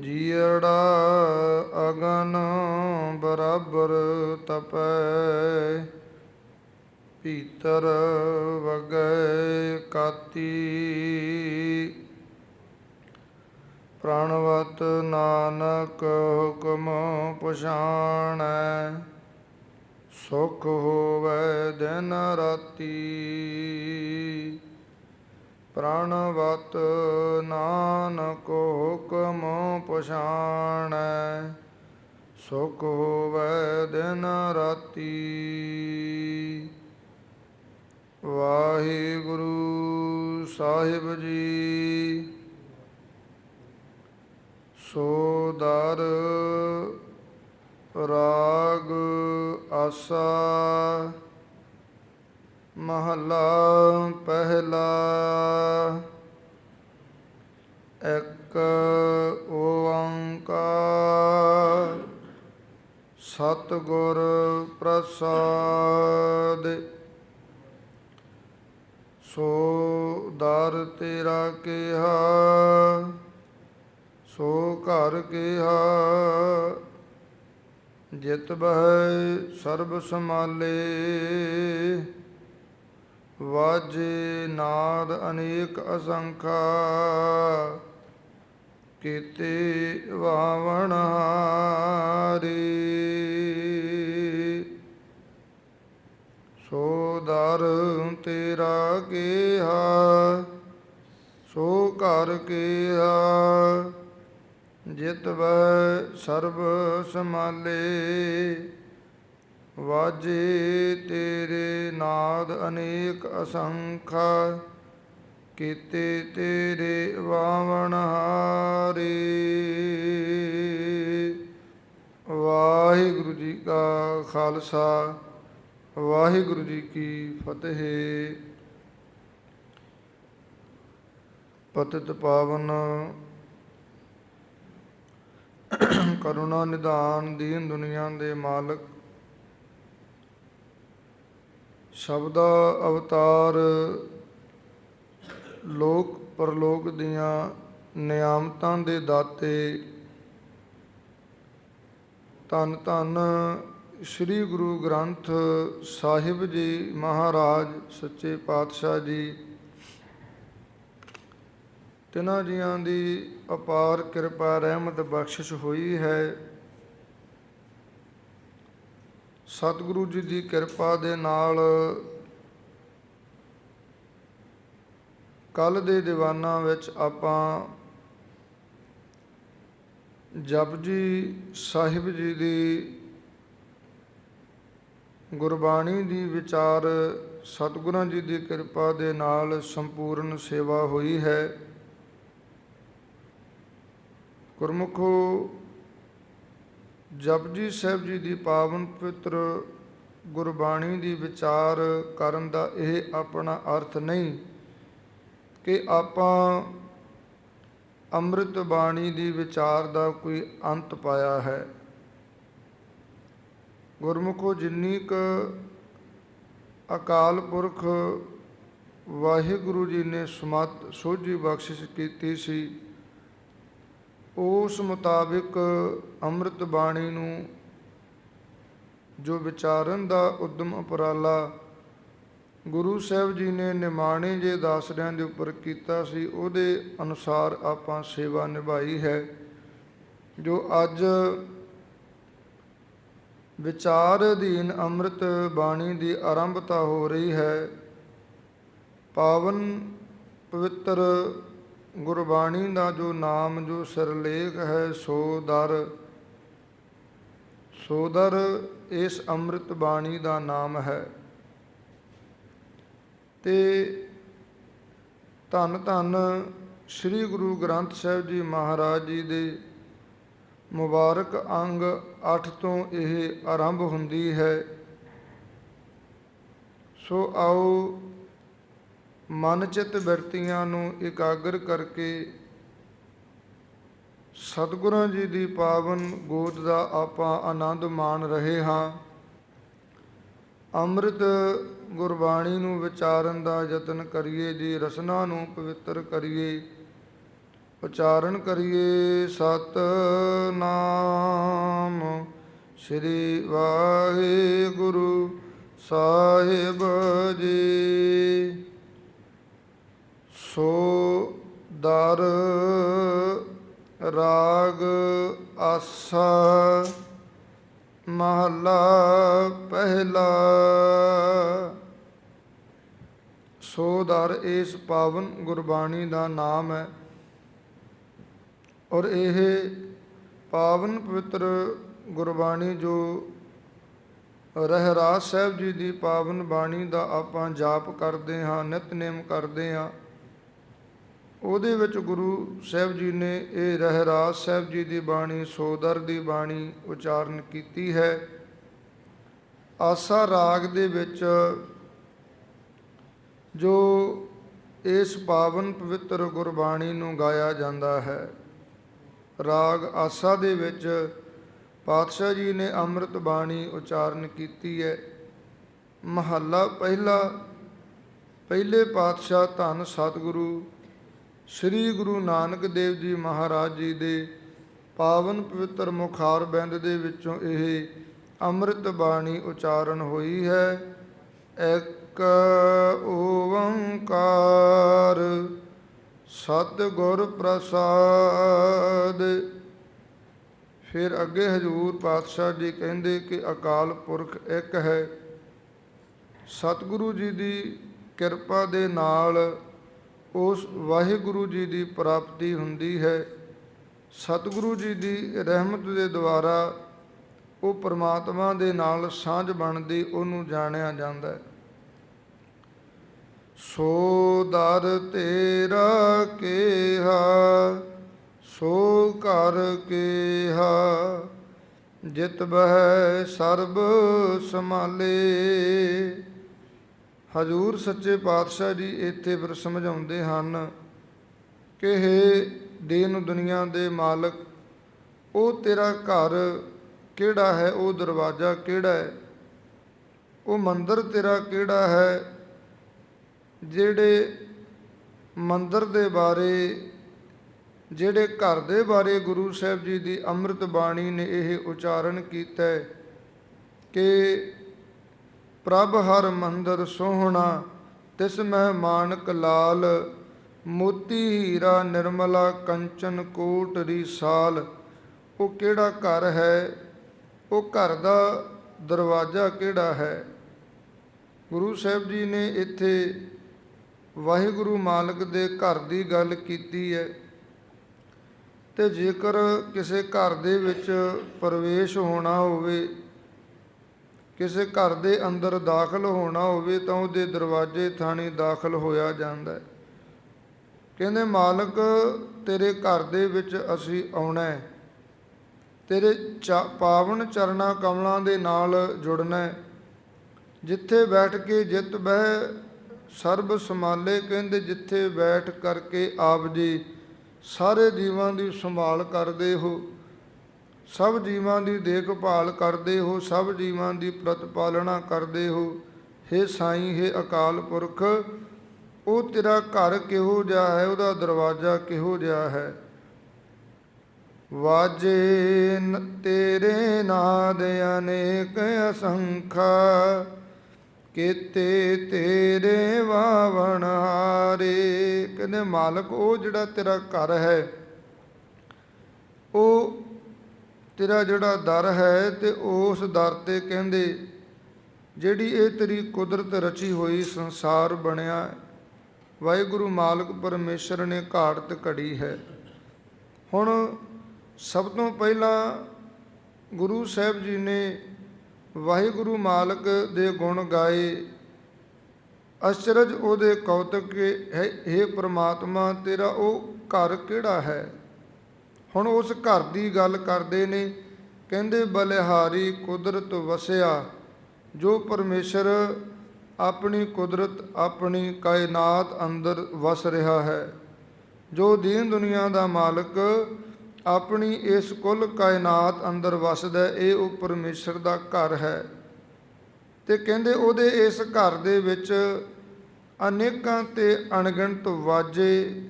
ਜੀੜਾ ਅਗਨ ਬਰਾਬਰ ਤਪੈ ਪੀਤਰ ਵਗੈ ਕਾਤੀ। ਪ੍ਰਣਵਤ ਨਾਨਕ ਹੁਕਮ ਪਛਾਣੈ, ਸੁਖ ਹੋਵੇ ਦਿਨ ਰਾਤੀ। ਪ੍ਰਣਵਤ ਨਾਨਕ ਹੁਕਮ ਪਛਾਣੈ, ਸੁਖ ਹੋਵੇ ਦਿਨ ਰਾਤੀ। ਵਾਹਿਗੁਰੂ ਸਾਹਿਬ ਜੀ, ਸੋ ਦਰ ਰਾਗ ਆਸਾ। ਮਹਲਾ ਪਹਿਲਾ, ਇੱਕ ਓੰਕਾਰ, ਸਤਿਗੁਰ ਪ੍ਰਸਾਦ। ਸੋ ਦਰ ਤੇਰਾ ਕਿਹਾ, ਸੋ ਘਰ ਕਿਹਾ, ਜਿਤ ਬਹਿ ਸਰਬ ਸਮਾਲੇ ਵਾਜੇ ਨਾਦ ਅਨੇਕ ਅਸੰਖਾ, ਕੀਤੇ ਵਾਵਣ ਹਾਰੇ। ਸੋ ਦਰ ਤੇਰਾ ਕਿਹਾ, ਸੋ ਘਰ ਕੀਆ ਜਿਤ ਵੈ ਸਰਬ ਸਮਾਲੇ ਵਾਜੇ ਤੇਰੇ ਨਾਦ ਅਨੇਕ ਅਸੰਖਾ, ਕੀਤੇ ਤੇਰੇ ਵਾਵਣ ਹਾਰੇ। ਵਾਹਿਗੁਰੂ ਜੀ ਕਾ ਖਾਲਸਾ, ਵਾਹਿਗੁਰੂ ਜੀ ਕੀ ਫਤਿਹ। ਪਤਿਤ ਪਾਵਨ ਕਰੁਣਾ ਨਿਧਾਨ ਦੀਨ ਦੁਨੀਆ ਦੇ ਮਾਲਕ ਸ਼ਬਦਾ ਅਵਤਾਰ ਲੋਕ ਪਰਲੋਕ ਦੀਆਂ ਨਿਆਮਤਾਂ ਦੇ ਦਾਤੇ ਧੰਨ ਧੰਨ ਸ੍ਰੀ ਗੁਰੂ ਗ੍ਰੰਥ ਸਾਹਿਬ ਜੀ ਮਹਾਰਾਜ, ਸੱਚੇ ਪਾਤਸ਼ਾਹ ਜੀ। ਤਿਨਾਂ ਜੀਆਂ ਦੀ ਅਪਾਰ ਕਿਰਪਾ ਰਹਿਮਤ ਬਖਸ਼ਿਸ਼ ਹੋਈ ਹੈ। ਸਤਿਗੁਰੂ ਜੀ ਦੀ ਕਿਰਪਾ ਦੇ ਨਾਲ ਕੱਲ ਦੇ ਦੀਵਾਨਾਂ ਵਿੱਚ ਆਪਾਂ ਜਪਜੀ ਸਾਹਿਬ ਜੀ ਦੀ ਗੁਰਬਾਣੀ ਦੀ ਵਿਚਾਰ ਸਤਿਗੁਰਾਂ ਜੀ ਦੀ ਕਿਰਪਾ ਦੇ ਨਾਲ ਸੰਪੂਰਨ ਸੇਵਾ ਹੋਈ ਹੈ। ਗੁਰਮੁਖੋ ਜਪਜੀ ਸਾਹਿਬ ਜੀ ਦੀ ਪਾਵਨ ਪਵਿੱਤਰ ਗੁਰਬਾਣੀ ਦੀ ਵਿਚਾਰ ਕਰਨ ਦਾ ਇਹ ਆਪਣਾ ਅਰਥ ਨਹੀਂ ਕਿ ਆਪਾਂ ਅੰਮ੍ਰਿਤ ਬਾਣੀ ਦੀ ਵਿਚਾਰ ਦਾ ਕੋਈ ਅੰਤ ਪਾਇਆ ਹੈ। ਗੁਰਮੁਖੋ ਜਿੰਨੀ ਕ ਅਕਾਲ ਪੁਰਖ ਵਾਹਿਗੁਰੂ ਜੀ ਨੇ ਸਮਤ ਸੋਝੀ ਬਖਸ਼ਿਸ਼ ਕੀਤੀ ਸੀ ਉਸ ਮੁਤਾਬਿਕ ਅੰਮ੍ਰਿਤ ਬਾਣੀ ਨੂੰ ਜੋ ਵਿਚਾਰਨ ਦਾ ਉਦਮ ਉਪਰਾਲਾ ਗੁਰੂ ਸਾਹਿਬ ਜੀ ਨੇ ਨਿਮਾਣੇ ਜੇ ਦਾਸਰਿਆਂ ਦੇ ਉੱਪਰ ਕੀਤਾ ਸੀ, ਉਹਦੇ ਅਨੁਸਾਰ ਆਪਾਂ ਸੇਵਾ ਨਿਭਾਈ ਹੈ। ਜੋ ਅੱਜ ਵਿਚਾਰ ਅਧੀਨ ਅੰਮ੍ਰਿਤ ਬਾਣੀ ਦੀ ਆਰੰਭਤਾ ਹੋ ਰਹੀ ਹੈ, ਪਾਵਨ ਪਵਿੱਤਰ ਗੁਰਬਾਣੀ ਦਾ ਜੋ ਨਾਮ, ਜੋ ਸਿਰਲੇਖ ਹੈ, ਸੋ ਦਰ। ਸੋ ਦਰ ਇਸ ਅੰਮ੍ਰਿਤ ਬਾਣੀ ਦਾ ਨਾਮ ਹੈ। ਤੇ ਧੰਨ ਧੰਨ ਸ੍ਰੀ ਗੁਰੂ ਗ੍ਰੰਥ ਸਾਹਿਬ ਜੀ ਮਹਾਰਾਜ ਜੀ ਦੇ ਮੁਬਾਰਕ ਅੰਗ 8 ਤੋਂ ਇਹ ਆਰੰਭ ਹੁੰਦੀ ਹੈ। ਸੋ ਆਓ ਮਨ ਚਿੱਤ ਬਿਰਤੀਆਂ ਨੂੰ ਇਕਾਗਰ ਕਰਕੇ ਸਤਿਗੁਰਾਂ ਜੀ ਦੀ ਪਾਵਨ ਗੋਦ ਦਾ ਆਪਾਂ ਆਨੰਦ ਮਾਣ ਰਹੇ ਹਾਂ। ਅੰਮ੍ਰਿਤ ਗੁਰਬਾਣੀ ਨੂੰ ਵਿਚਾਰਨ ਦਾ ਯਤਨ ਕਰੀਏ ਜੀ ਰਸਨਾ ਨੂੰ ਪਵਿੱਤਰ ਕਰੀਏ, ਉਚਾਰਨ ਕਰੀਏ। ਸਤ ਨਾਮ ਸ੍ਰੀ ਵਾਹਿਗੁਰੂ ਸਾਹਿਬ ਜੀ। ਸੋ ਦਰ ਰਾਗ ਆਸਾ ਮਹਲਾ ਪਹਿਲਾ। ਸੋ ਦਰ ਇਸ ਪਾਵਨ ਗੁਰਬਾਣੀ ਦਾ ਨਾਮ ਹੈ ਔਰ ਇਹ ਪਾਵਨ ਪਵਿੱਤਰ ਗੁਰਬਾਣੀ ਜੋ ਰਹਿਰਾਸ ਸਾਹਿਬ ਜੀ ਦੀ ਪਾਵਨ ਬਾਣੀ ਦਾ ਆਪਾਂ ਜਾਪ ਕਰਦੇ ਹਾਂ, ਨਿਤਨੇਮ ਕਰਦੇ ਹਾਂ। ਉਹਦੇ ਵਿੱਚ ਗੁਰੂ ਸਾਹਿਬ ਜੀ ਨੇ ਇਹ ਰਹਿਰਾਜ ਸਾਹਿਬ ਜੀ ਦੀ ਬਾਣੀ, ਸੋਦਰ ਦੀ ਬਾਣੀ ਉਚਾਰਨ ਕੀਤੀ ਹੈ। ਆਸਾ ਰਾਗ ਦੇ ਵਿੱਚ ਜੋ ਇਸ ਪਾਵਨ ਪਵਿੱਤਰ ਗੁਰਬਾਣੀ ਨੂੰ ਗਾਇਆ ਜਾਂਦਾ ਹੈ, ਰਾਗ ਆਸਾ ਦੇ ਵਿੱਚ ਪਾਤਸ਼ਾਹ ਜੀ ਨੇ ਅੰਮ੍ਰਿਤ ਬਾਣੀ ਉਚਾਰਨ ਕੀਤੀ ਹੈ। ਮਹੱਲਾ ਪਹਿਲਾ, ਪਹਿਲੇ ਪਾਤਸ਼ਾਹ ਧੰਨ ਸਤਿਗੁਰੂ ਸ੍ਰੀ ਗੁਰੂ ਨਾਨਕ ਦੇਵ ਜੀ ਮਹਾਰਾਜ ਜੀ ਦੇ ਪਾਵਨ ਪਵਿੱਤਰ ਮੁਖਾਰ ਬਿੰਦ ਦੇ ਵਿੱਚੋਂ ਇਹ ਅੰਮ੍ਰਿਤ ਬਾਣੀ ਉਚਾਰਨ ਹੋਈ ਹੈ। ਇੱਕ ਓੰਕਾਰ ਸਤ ਪ੍ਰਸਾਦ। ਫਿਰ ਅੱਗੇ ਹਜੂਰ ਪਾਤਸ਼ਾਹ ਜੀ ਕਹਿੰਦੇ ਕਿ ਅਕਾਲ ਪੁਰਖ ਇੱਕ ਹੈ। ਸਤਿਗੁਰੂ ਜੀ ਦੀ ਕਿਰਪਾ ਦੇ ਨਾਲ ਉਸ ਵਾਹਿਗੁਰੂ ਜੀ ਦੀ ਪ੍ਰਾਪਤੀ ਹੁੰਦੀ ਹੈ। ਸਤਿਗੁਰੂ ਜੀ ਦੀ ਰਹਿਮਤ ਦੇ ਦੁਆਰਾ ਉਹ ਪ੍ਰਮਾਤਮਾ ਦੇ ਨਾਲ ਸਾਂਝ ਬਣਦੀ ਉਹਨੂੰ ਜਾਣਿਆ ਜਾਂਦਾ ਹੈ। ਸੋ ਦਰ ਤੇਰਾ ਕੇਹਾ, ਸੋ ਕਰ ਕੇਹਾ, ਜਿਤ ਬਹਿ ਸਰਬ ਸਮਾਲੇ ਹਜੂਰ ਸੱਚੇ ਪਾਤਸ਼ਾਹ ਜੀ ਇੱਥੇ ਫਿਰ ਸਮਝਾਉਂਦੇ ਹਨ ਕਿ ਇਹ ਦੀਨ ਦੁਨੀਆ ਦੇ ਮਾਲਕ, ਉਹ ਤੇਰਾ ਘਰ ਕਿਹੜਾ ਹੈ, ਉਹ ਦਰਵਾਜ਼ਾ ਕਿਹੜਾ ਹੈ? ਉਹ ਮੰਦਰ ਤੇਰਾ ਕਿਹੜਾ ਹੈ ਜਿਹੜੇ ਮੰਦਰ ਦੇ ਬਾਰੇ, ਜਿਹੜੇ ਘਰ ਦੇ ਬਾਰੇ ਗੁਰੂ ਸਾਹਿਬ ਜੀ ਦੀ ਅੰਮ੍ਰਿਤ ਬਾਣੀ ਨੇ ਇਹ ਉਚਾਰਨ ਕੀਤਾ ਕਿ ਪ੍ਰਭ ਹਰ ਮੰਦਰ ਸੋਹਣਾ, ਤਿਸ ਮਹਿ ਮਾਨਕ ਲਾਲ। ਮੋਤੀ ਹੀਰਾ ਨਿਰਮਲਾ ਕੰਚਨ ਕੋਟ ਰਿਸਾਲ ਉਹ ਕਿਹੜਾ ਘਰ ਹੈ? ਉਹ ਘਰ ਦਾ ਦਰਵਾਜ਼ਾ ਕਿਹੜਾ ਹੈ? ਗੁਰੂ ਸਾਹਿਬ ਜੀ ਨੇ ਇੱਥੇ ਵਾਹਿਗੁਰੂ ਮਾਲਕ ਦੇ ਘਰ ਦੀ ਗੱਲ ਕੀਤੀ ਹੈ। ਤੇ ਜੇਕਰ ਕਿਸੇ ਘਰ ਦੇ ਵਿੱਚ ਪ੍ਰਵੇਸ਼ ਹੋਣਾ ਹੋਵੇ ਕਿਸੇ ਘਰ ਦੇ ਅੰਦਰ ਦਾਖਲ ਹੋਣਾ ਹੋਵੇ ਤਾਂ ਉਹਦੇ ਦਰਵਾਜ਼ੇ ਥਾਣੀ ਦਾਖਲ ਹੋਇਆ ਜਾਂਦਾ ਹੈ। ਕਹਿੰਦੇ, ਮਾਲਕ, ਤੇਰੇ ਘਰ ਦੇ ਵਿੱਚ ਅਸੀਂ ਆਉਣਾ ਹੈ। ਤੇਰੇ ਚਾ- ਪਾਵਨ ਚਰਨਾ ਕਮਲਾਂ ਦੇ ਨਾਲ ਜੁੜਨਾ ਹੈ। ਜਿੱਥੇ ਬੈਠ ਕੇ ਜਿਤ ਬਹਿ, ਸਰਬ ਸਮਾਲੇ ਕਹਿੰਦੇ, ਜਿੱਥੇ ਬੈਠ ਕਰਕੇ ਆਪ ਜੀ ਸਾਰੇ ਜੀਵਾਂ ਦੀ ਸੰਭਾਲ ਕਰਦੇ ਹੋ। ਸਭ ਜੀਵਾਂ ਦੀ ਦੇਖਭਾਲ ਕਰਦੇ ਹੋ, ਸਭ ਜੀਵਾਂ ਦੀ ਪ੍ਰਤਪਾਲਣਾ ਕਰਦੇ ਹੋ। हे ਸਾਈਂ हे ਅਕਾਲ ਪੁਰਖ, ਉਹ ਤੇਰਾ ਘਰ ਕਿਹੋ ਜਿਹਾ ਹੈ, ਉਹਦਾ ਦਰਵਾਜ਼ਾ ਕਿਹੋ ਜਿਹਾ ਹੈ? ਵਾਜੇ ਤੇਰੇ ਨਾਦ ਅਨੇਕ ਅਸੰਖਾ, ਕੀਤੇ ਤੇਰੇ ਵਾਵਣ ਹਾਰੇ। ਕਹਿੰਦੇ ਮਾਲਕ, ਉਹ ਜਿਹੜਾ ਤੇਰਾ ਘਰ ਹੈ, ਉਹ ਤੇਰਾ ਜਿਹੜਾ ਦਰ ਹੈ ਤੇ ਉਸ ਦਰ ਤੇ ਕਹਿੰਦੇ, ਜਿਹੜੀ ਇਹ ਤੇਰੀ ਕੁਦਰਤ ਰਚੀ ਹੋਈ ਸੰਸਾਰ ਬਣਿਆ, ਵਾਹਿਗੁਰੂ ਮਾਲਕ ਪਰਮੇਸ਼ਰ ਨੇ ਘਾੜਤ ਘੜੀ ਹੈ। ਹੁਣ ਸਭ ਤੋਂ ਪਹਿਲਾਂ ਗੁਰੂ ਸਾਹਿਬ ਜੀ ਨੇ ਵਾਹਿਗੁਰੂ ਮਾਲਕ ਦੇ ਗੁਣ ਗਾਏ। ਅਚਰਜ ਉਹਦੇ ਕੌਤਕ ਕੇ ਹੈ हे ਪ੍ਰਮਾਤਮਾ, ਤੇਰਾ ਉਹ ਘਰ ਕਿਹੜਾ ਹੈ? ਹੁਣ ਉਸ ਘਰ ਦੀ ਗੱਲ ਕਰਦੇ ਨੇ, ਕਹਿੰਦੇ, ਬਲਿਹਾਰੀ ਕੁਦਰਤ ਵਸਿਆ, ਜੋ ਪਰਮੇਸ਼ਰ ਆਪਣੀ ਕੁਦਰਤ, ਆਪਣੀ ਕਾਇਨਾਤ ਅੰਦਰ ਵਸ ਰਿਹਾ ਹੈ। ਜੋ ਦੀਨ ਦੁਨੀਆ ਦਾ ਮਾਲਕ ਆਪਣੀ ਇਸ ਕੁੱਲ ਕਾਇਨਾਤ ਅੰਦਰ ਵਸਦਾ ਇਹ ਉਹ ਪਰਮੇਸ਼ਰ ਦਾ ਘਰ ਹੈ। ਤੇ ਕਹਿੰਦੇ, ਉਹਦੇ ਇਸ ਘਰ ਦੇ ਵਿੱਚ ਅਨੇਕਾਂ ਤੇ ਅਣਗਿਣਤ ਵਾਜੇ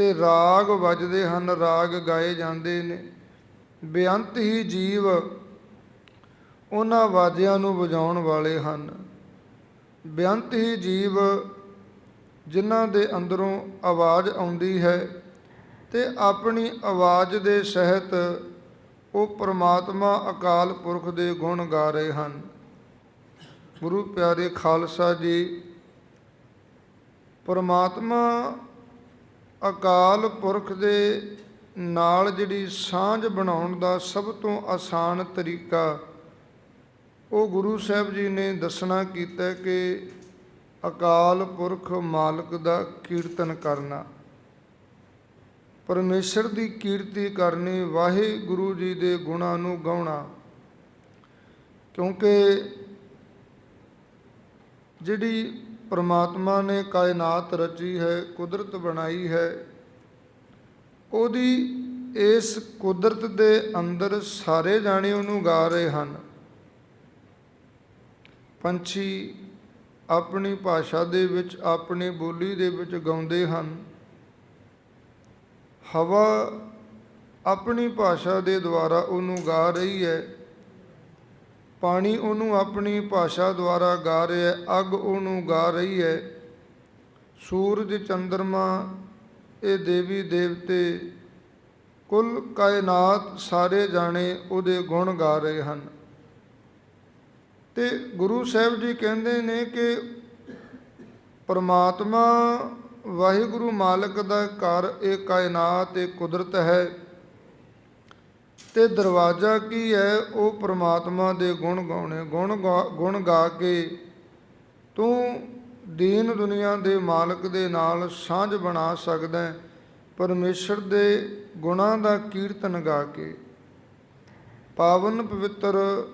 ਤੇ ਰਾਗ ਵੱਜਦੇ ਹਨ, ਰਾਗ ਗਾਏ ਜਾਂਦੇ ਨੇ। ਬੇਅੰਤ ਹੀ ਜੀਵ ਉਹਨਾਂ ਵਾਜਿਆਂ ਨੂੰ ਵਜਾਉਣ ਵਾਲੇ ਹਨ। ਬੇਅੰਤ ਹੀ ਜੀਵ ਜਿਨ੍ਹਾਂ ਦੇ ਅੰਦਰੋਂ ਆਵਾਜ਼ ਆਉਂਦੀ ਹੈ ਤੇ ਆਪਣੀ ਆਵਾਜ਼ ਦੇ ਸਹਿਤ ਉਹ ਪ੍ਰਮਾਤਮਾ ਅਕਾਲ ਪੁਰਖ ਦੇ ਗੁਣ ਗਾ ਰਹੇ ਹਨ। ਗੁਰੂ ਪਿਆਰੇ ਖਾਲਸਾ ਜੀ, ਪਰਮਾਤਮਾ ਅਕਾਲ ਪੁਰਖ ਦੇ ਨਾਲ ਜਿਹੜੀ ਸਾਂਝ ਬਣਾਉਣ ਦਾ ਸਭ ਤੋਂ ਆਸਾਨ ਤਰੀਕਾ, ਉਹ ਗੁਰੂ ਸਾਹਿਬ ਜੀ ਨੇ ਦੱਸਣਾ ਕੀਤਾ ਕਿ ਅਕਾਲ ਪੁਰਖ ਮਾਲਕ ਦਾ ਕੀਰਤਨ ਕਰਨਾ। ਪਰਮੇਸ਼ਰ ਦੀ ਕੀਰਤੀ ਕਰਨੀ ਵਾਹਿਗੁਰੂ ਜੀ ਦੇ ਗੁਣਾਂ ਨੂੰ ਗਾਉਣਾ। ਕਿਉਂਕਿ ਜਿਹੜੀ ਪਰਮਾਤਮਾ ਨੇ ਕਾਇਨਾਤ ਰਚੀ ਹੈ, ਕੁਦਰਤ ਬਣਾਈ ਹੈ। ਉਹਦੀ ਇਸ ਕੁਦਰਤ ਦੇ ਅੰਦਰ ਸਾਰੇ ਜਾਣੇ ਉਹਨੂੰ ਗਾ ਰਹੇ ਹਨ। ਪੰਛੀ ਆਪਣੀ ਭਾਸ਼ਾ ਦੇ ਵਿੱਚ, ਆਪਣੀ ਬੋਲੀ ਦੇ ਵਿੱਚ ਗਾਉਂਦੇ ਹਨ। ਹਵਾ ਆਪਣੀ ਭਾਸ਼ਾ ਦੇ ਦੁਆਰਾ ਉਹਨੂੰ ਗਾ ਰਹੀ ਹੈ। ਪਾਣੀ ਉਹਨੂੰ ਆਪਣੀ ਭਾਸ਼ਾ ਦੁਆਰਾ ਗਾ ਰਿਹਾ ਹੈ, ਅੱਗ ਉਹਨੂੰ ਗਾ ਰਹੀ ਹੈ। ਸੂਰਜ ਚੰ드ਰਮਾ ਇਹ ਦੇਵੀ ਦੇਵਤੇ, ਕੁੱਲ ਕਾਇਨਾਤ ਸਾਰੇ ਜਾਣੇ ਉਹਦੇ ਗੁਣ ਗਾ ਰਹੇ ਹਨ। ਤੇ ਗੁਰੂ ਸਾਹਿਬ ਜੀ ਕਹਿੰਦੇ ਨੇ ਕਿ ਪਰਮਾਤਮਾ ਵਾਹਿਗੁਰੂ ਮਾਲਕ ਦਾ ਘਰ, ਇਹ ਕਾਇਨਾਤ, ਇਹ ਕੁਦਰਤ ਹੈ। ਤੇ ਦਰਵਾਜ਼ਾ ਕੀ ਹੈ? ਉਹ ਪ੍ਰਮਾਤਮਾ ਦੇ ਗੁਣ ਗਾਉਣੇ, ਗੁਣ ਗਾ- ਗੁਣ ਗਾ ਕੇ ਤੂੰ ਦੀਨ ਦੁਨੀਆ ਦੇ ਮਾਲਕ ਦੇ ਨਾਲ ਸਾਂਝ ਬਣਾ ਸਕਦਾ ਹੈ, ਪਰਮੇਸ਼ਰ ਦੇ ਗੁਣਾਂ ਦਾ ਕੀਰਤਨ ਗਾ ਕੇ। ਪਾਵਨ ਪਵਿੱਤਰ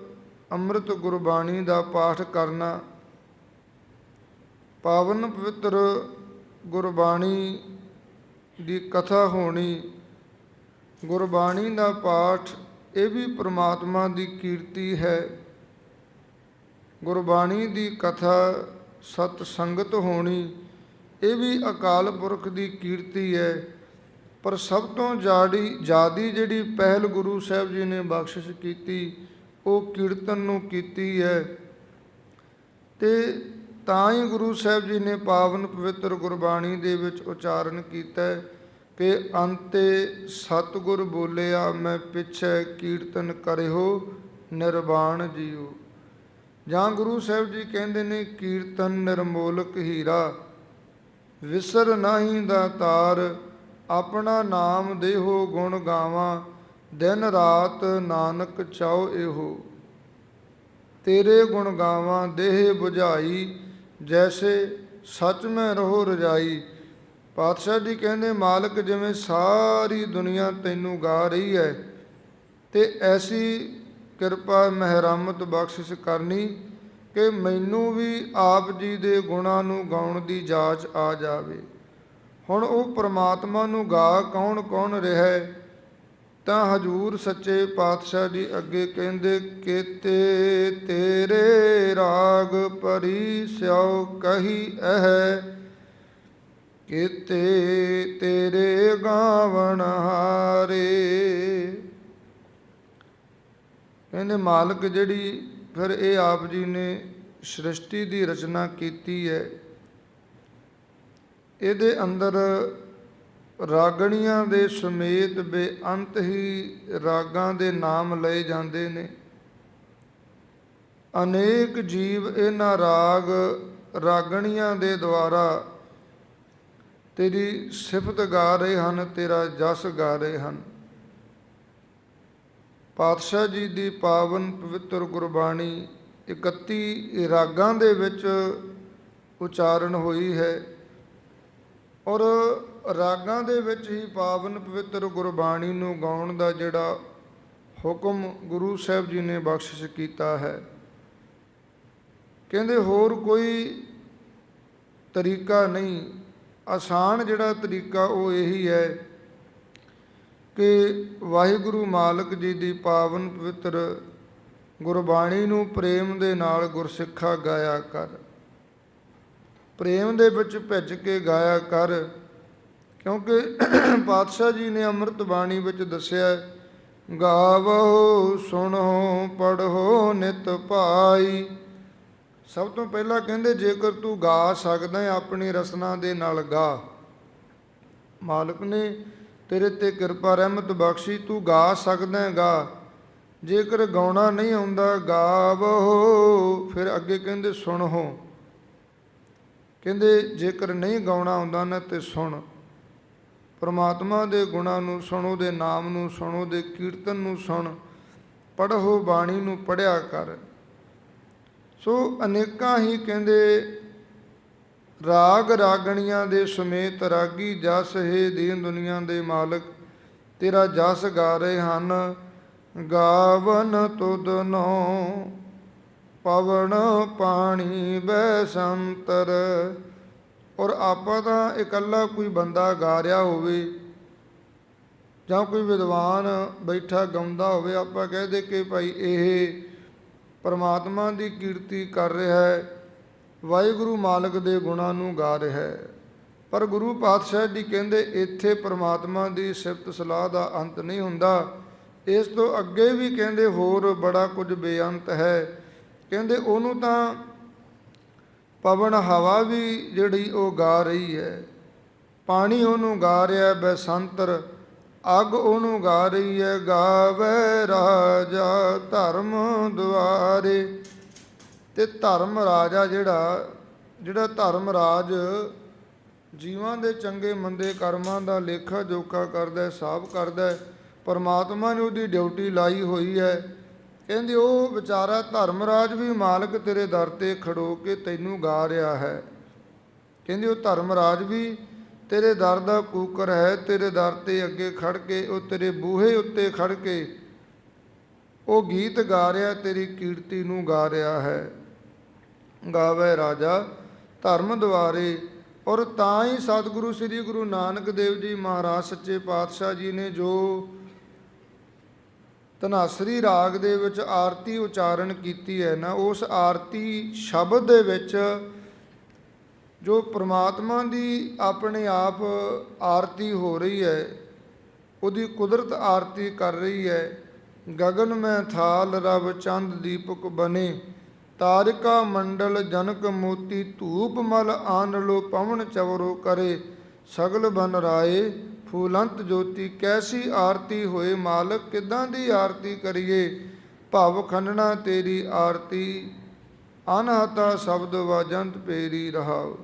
ਅੰਮ੍ਰਿਤ ਗੁਰਬਾਣੀ ਦਾ ਪਾਠ ਕਰਨਾ। ਪਾਵਨ ਪਵਿੱਤਰ ਗੁਰਬਾਣੀ ਦੀ ਕਥਾ ਹੋਣੀ। ਗੁਰਬਾਣੀ ਦਾ ਪਾਠ ਇਹ ਵੀ ਪ੍ਰਮਾਤਮਾ ਦੀ ਕੀਰਤੀ ਹੈ। ਗੁਰਬਾਣੀ ਦੀ ਕਥਾ ਸਤ ਸੰਗਤ ਹੋਣੀ, ਇਹ ਵੀ ਅਕਾਲ ਪੁਰਖ ਦੀ ਕੀਰਤੀ ਹੈ। ਪਰ ਸਭ ਤੋਂ ਜਾੜੀ ਜਿਆਦੀ ਜਿਹੜੀ ਪਹਿਲ ਗੁਰੂ ਸਾਹਿਬ ਜੀ ਨੇ ਬਖਸ਼ਿਸ਼ ਕੀਤੀ, ਉਹ ਕੀਰਤਨ ਨੂੰ ਕੀਤੀ ਹੈ। ਤੇ ਤਾਂ ਹੀ ਗੁਰੂ ਸਾਹਿਬ ਜੀ ਨੇ ਪਾਵਨ ਪਵਿੱਤਰ ਗੁਰਬਾਣੀ ਦੇ ਵਿੱਚ ਉਚਾਰਨ ਕੀਤਾ ਹੈ। ਕਿ ਅੰਤੇ ਸਤਿਗੁਰ ਬੋਲਿਆ, ਮੈਂ ਪਿਛੈ ਕੀਰਤਨ ਕਰਿਓ, ਨਿਰਵਾਣ ਜੀਓ। ਜਾਂ ਗੁਰੂ ਸਾਹਿਬ ਜੀ ਕਹਿੰਦੇ ਨੇ, ਕੀਰਤਨ ਨਿਰਮੋਲਕ ਹੀਰਾ। ਵਿਸਰ ਨਾਹੀ ਦਾ ਤਾਰ, ਆਪਣਾ ਨਾਮ ਦੇਹੋ ਗੁਣ ਗਾਵਾਂ, ਦਿਨ ਰਾਤ ਨਾਨਕ ਚਾਉ ਇਹੋ। ਤੇਰੇ ਗੁਣ ਗਾਵਾਂ, ਦੇਹ 부ਝਾਈ ਜੈਸੇ ਸੱਚ ਮੈਂ ਰਹੋ ਰਜਾਈ ਪਾਤਸ਼ਾਹ ਜੀ ਕਹਿੰਦੇ, ਮਾਲਕ ਜਿਵੇਂ ਸਾਰੀ ਦੁਨੀਆ ਤੈਨੂੰ ਗਾ ਰਹੀ ਹੈ, ਤੇ ਐਸੀ ਕਿਰਪਾ ਮਹਿਰਮਤ ਬਖਸ਼ਿਸ਼ ਕਰਨੀ ਕਿ ਮੈਨੂੰ ਵੀ ਆਪ ਜੀ ਦੇ ਗੁਣਾਂ ਨੂੰ ਗਾਉਣ ਦੀ ਜਾਚ ਆ ਜਾਵੇ। ਹੁਣ ਉਹ ਪ੍ਰਮਾਤਮਾ ਨੂੰ ਗਾ ਕੌਣ ਕੌਣ ਰਿਹਾ ਹੈ? ਤਾਂ ਹਜੂਰ ਸੱਚੇ ਪਾਤਸ਼ਾਹ ਜੀ ਅੱਗੇ ਕਹਿੰਦੇ, ਕੀਤੇ ਤੇਰੇ ਰਾਗ ਪਰੀ ਸਿਉ ਕਹੀ ਅਹ ਕੀਤੇ ਤੇਰੇ ਗਾਵਣ ਹਾਰੇ। ਕਹਿੰਦੇ ਮਾਲਕ ਜਿਹੜੀ ਫਿਰ ਇਹ ਆਪ ਜੀ ਨੇ ਸ੍ਰਿਸ਼ਟੀ ਦੀ ਰਚਨਾ ਕੀਤੀ ਹੈ। ਇਹਦੇ ਅੰਦਰ ਰਾਗਣੀਆਂ ਦੇ ਸਮੇਤ ਬੇਅੰਤ ਹੀ ਰਾਗਾਂ ਦੇ ਨਾਮ ਲਏ ਜਾਂਦੇ ਨੇ। ਅਨੇਕ ਜੀਵ ਇਹਨਾਂ ਰਾਗ ਰਾਗਣੀਆਂ ਦੇ ਦੁਆਰਾ ਤੇਰੀ ਸਿਫਤ ਗਾ ਰਹੇ ਹਨ, ਤੇਰਾ ਜਸ ਗਾ ਰਹੇ ਹਨ। ਪਾਤਸ਼ਾਹ ਜੀ ਦੀ ਪਾਵਨ ਪਵਿੱਤਰ ਗੁਰਬਾਣੀ 31 ਰਾਗਾਂ ਦੇ ਵਿੱਚ ਉਚਾਰਨ ਹੋਈ ਹੈ ਔਰ ਰਾਗਾਂ ਦੇ ਵਿੱਚ ਹੀ ਪਾਵਨ ਪਵਿੱਤਰ ਗੁਰਬਾਣੀ ਨੂੰ ਗਾਉਣ ਦਾ ਜਿਹੜਾ ਹੁਕਮ ਗੁਰੂ ਸਾਹਿਬ ਜੀ ਨੇ ਬਖਸ਼ਿਸ਼ ਕੀਤਾ ਹੈ। ਕਹਿੰਦੇ ਹੋਰ ਕੋਈ ਤਰੀਕਾ ਨਹੀਂ। ਆਸਾਨ ਜਿਹੜਾ ਤਰੀਕਾ ਉਹ ਇਹੀ ਹੈ ਕਿ ਵਾਹਿਗੁਰੂ ਮਾਲਕ ਜੀ ਦੀ ਪਾਵਨ ਪਵਿੱਤਰ ਗੁਰਬਾਣੀ ਨੂੰ ਪ੍ਰੇਮ ਦੇ ਨਾਲ ਗੁਰਸਿੱਖਾ ਗਾਇਆ ਕਰ। ਪ੍ਰੇਮ ਦੇ ਵਿੱਚ ਭਿੱਜ ਕੇ ਗਾਇਆ ਕਰ, ਕਿਉਂਕਿ ਪਾਤਸ਼ਾਹ ਜੀ ਨੇ ਅੰਮ੍ਰਿਤ ਬਾਣੀ ਵਿੱਚ ਦੱਸਿਆ, ਗਾਵੋ, ਸੁਣੋ ਪੜੋ ਨਿਤ ਭਾਈ ਸਭ ਤੋਂ ਪਹਿਲਾਂ ਕਹਿੰਦੇ, ਜੇਕਰ ਤੂੰ ਗਾ ਸਕਦਾ ਹੈ, ਆਪਣੀ ਰਸਨਾ ਦੇ ਨਾਲ ਗਾ। ਮਾਲਕ ਨੇ ਤੇਰੇ ਤੇ ਕਿਰਪਾ, ਰਹਿਮਤ ਬਖਸ਼ੀ, ਤੂੰ ਗਾ ਸਕਦਾ ਹੈ, ਗਾ। ਜੇਕਰ ਗਾਉਣਾ ਨਹੀਂ ਆਉਂਦਾ, ਗਾਵੋ। ਫਿਰ ਅੱਗੇ ਕਹਿੰਦੇ, ਸੁਣੋ। ਕਹਿੰਦੇ, ਜੇਕਰ ਨਹੀਂ ਗਾਉਣਾ ਆਉਂਦਾ ਨਾ, ਤੇ ਸੁਣ। ਪਰਮਾਤਮਾ ਦੇ ਗੁਣਾਂ ਨੂੰ ਸੁਣੋ, ਦੇ ਨਾਮ ਨੂੰ ਸੁਣੋ, ਦੇ ਕੀਰਤਨ ਨੂੰ ਸੁਣ। ਪੜ੍ਹੋ ਬਾਣੀ ਨੂੰ ਪੜਿਆ ਕਰ। ਸੋ ਅਨੇਕਾਂ ਹੀ ਕਹਿੰਦੇ, ਰਾਗ ਰਾਗਣੀਆਂ ਦੇ ਸਮੇਤ ਰਾਗੀ ਜਸ ਹੈ ਦੀਨ ਦੁਨੀਆ ਦੇ ਮਾਲਕ, ਤੇਰਾ ਜਸ ਗਾ ਰਹੇ ਹਨ, ਗਾਵਨ ਤੁਧ ਨੋ, ਪਵਨ ਪਾਣੀ ਬੈਸੰਤਰ। ਔਰ ਆਪਾਂ ਤਾਂ ਇਕੱਲਾ ਕੋਈ ਬੰਦਾ ਗਾ ਰਿਹਾ ਹੋਵੇ, ਜਾਂ ਕੋਈ ਵਿਦਵਾਨ ਬੈਠਾ ਗਾਉਂਦਾ ਹੋਵੇ, ਆਪਾਂ ਕਹਦੇ ਕਿ ਭਾਈ ਇਹ ਪਰਮਾਤਮਾ ਦੀ ਕੀਰਤੀ ਕਰ ਰਿਹਾ ਹੈ, ਵਾਹਿਗੁਰੂ ਮਾਲਕ ਦੇ ਗੁਣਾਂ ਨੂੰ ਗਾ ਰਿਹਾ ਹੈ। ਪਰ ਗੁਰੂ ਪਾਤਸ਼ਾਹ ਜੀ ਕਹਿੰਦੇ, ਇੱਥੇ ਪਰਮਾਤਮਾ ਦੀ ਸਿਫਤ ਸਲਾਹ ਦਾ ਅੰਤ ਨਹੀਂ ਹੁੰਦਾ। ਇਸ ਤੋਂ ਅੱਗੇ ਵੀ ਕਹਿੰਦੇ, ਹੋਰ ਬੜਾ ਕੁਝ ਬੇਅੰਤ ਹੈ। ਕਹਿੰਦੇ, ਉਹਨੂੰ ਤਾਂ ਪਵਨ ਹਵਾ ਵੀ ਜਿਹੜੀ ਉਹ ਗਾ ਰਹੀ ਹੈ। ਪਾਣੀ ਉਹਨੂੰ ਗਾ ਰਿਹਾ ਬੈਸੰਤਰ ਅੱਗ ਉਹਨੂੰ ਗਾ ਰਹੀ ਹੈ ਗਾਵੇ ਰਾਜਾ ਧਰਮ ਦੁਆਰੇ। ਤੇ ਧਰਮ ਰਾਜਾ ਜਿਹੜਾ ਜਿਹੜਾ ਧਰਮ ਰਾਜ ਜੀਵਾਂ ਦੇ ਚੰਗੇ ਮੰਦੇ ਕਰਮਾਂ ਦਾ ਲੇਖਾ ਜੋਖਾ ਕਰਦਾ ਹੈ ਹਿਸਾਬ ਕਰਦਾ ਹੈ, ਪਰਮਾਤਮਾ ਨੇ ਉਹਦੀ ਡਿਊਟੀ ਲਾਈ ਹੋਈ ਹੈ। ਕਹਿੰਦੇ ਉਹ ਵਿਚਾਰਾ ਧਰਮ ਰਾਜ ਵੀ ਮਾਲਕ ਤੇਰੇ ਦਰ ਤੇ ਖੜੋ ਕੇ ਤੈਨੂੰ ਗਾ ਰਿਹਾ ਹੈ। ਕਹਿੰਦੇ ਉਹ ਧਰਮ ਰਾਜ ਵੀ ਤੇਰੇ ਦਰ ਦਾ ਕੂਕਰ ਹੈ, ਤੇਰੇ ਦਰ ਤੇ ਅੱਗੇ ਖੜ ਕੇ, ਉਹ ਤੇਰੇ ਬੂਹੇ ਉੱਤੇ ਖੜ ਕੇ। ਉਹ ਗੀਤ ਗਾ ਰਿਹਾ, ਤੇਰੀ ਕੀਰਤੀ ਨੂੰ ਗਾ ਰਿਹਾ ਹੈ। ਗਾਵੇ ਰਾਜਾ, ਧਰਮ ਦੁਆਰੇ, ਔਰ ਤਾਂ ਹੀ ਸਤਿਗੁਰੂ ਸ੍ਰੀ ਗੁਰੂ ਨਾਨਕ ਦੇਵ ਜੀ ਮਹਾਰਾਜ ਸੱਚੇ ਪਾਤਸ਼ਾਹ ਜੀ ਨੇ ਜੋ ਤਨਾਸਰੀ ਰਾਗ ਦੇ ਵਿੱਚ ਆਰਤੀ ਉਚਾਰਨ ਕੀਤੀ ਹੈ ਨਾ, ਉਸ ਆਰਤੀ ਸ਼ਬਦ ਦੇ ਵਿੱਚ ਜੋ ਪ੍ਰਮਾਤਮਾ ਦੀ ਆਪਣੇ ਆਪ ਆਰਤੀ ਹੋ ਰਹੀ ਹੈ, ਉਹਦੀ ਕੁਦਰਤ ਆਰਤੀ ਕਰ ਰਹੀ ਹੈ ਗगन ਮੈਂ ਥਾਲ ਰਵ ਚੰਦ ਦੀਪਕ ਬਨੇ, ਤਾਰਿਕਾ ਮੰਡਲ ਜਨਕ ਮੋਤੀ ਧੂਪ ਮਲ ਆਨ ਲੋ ਪਵਨ ਚਵਰੋ ਕਰੇ, ਸਗਲ ਬਨ ਰਾਏ, ਫੂਲੰਤ ਜੋਤੀ ਕੈਸੀ ਆਰਤੀ ਹੋਏ ਮਾਲਕ, ਕਿਦਾਂ ਦੀ ਆਰਤੀ ਕਰੀਏ, ਭਵ ਖੰਡਣਾ ਤੇਰੀ ਆਰਤੀ, ਅਨਹਤਾ ਸ਼ਬਦ ਵਾਜੰਤ ਪੇਰੀ ਰਹਾਉ।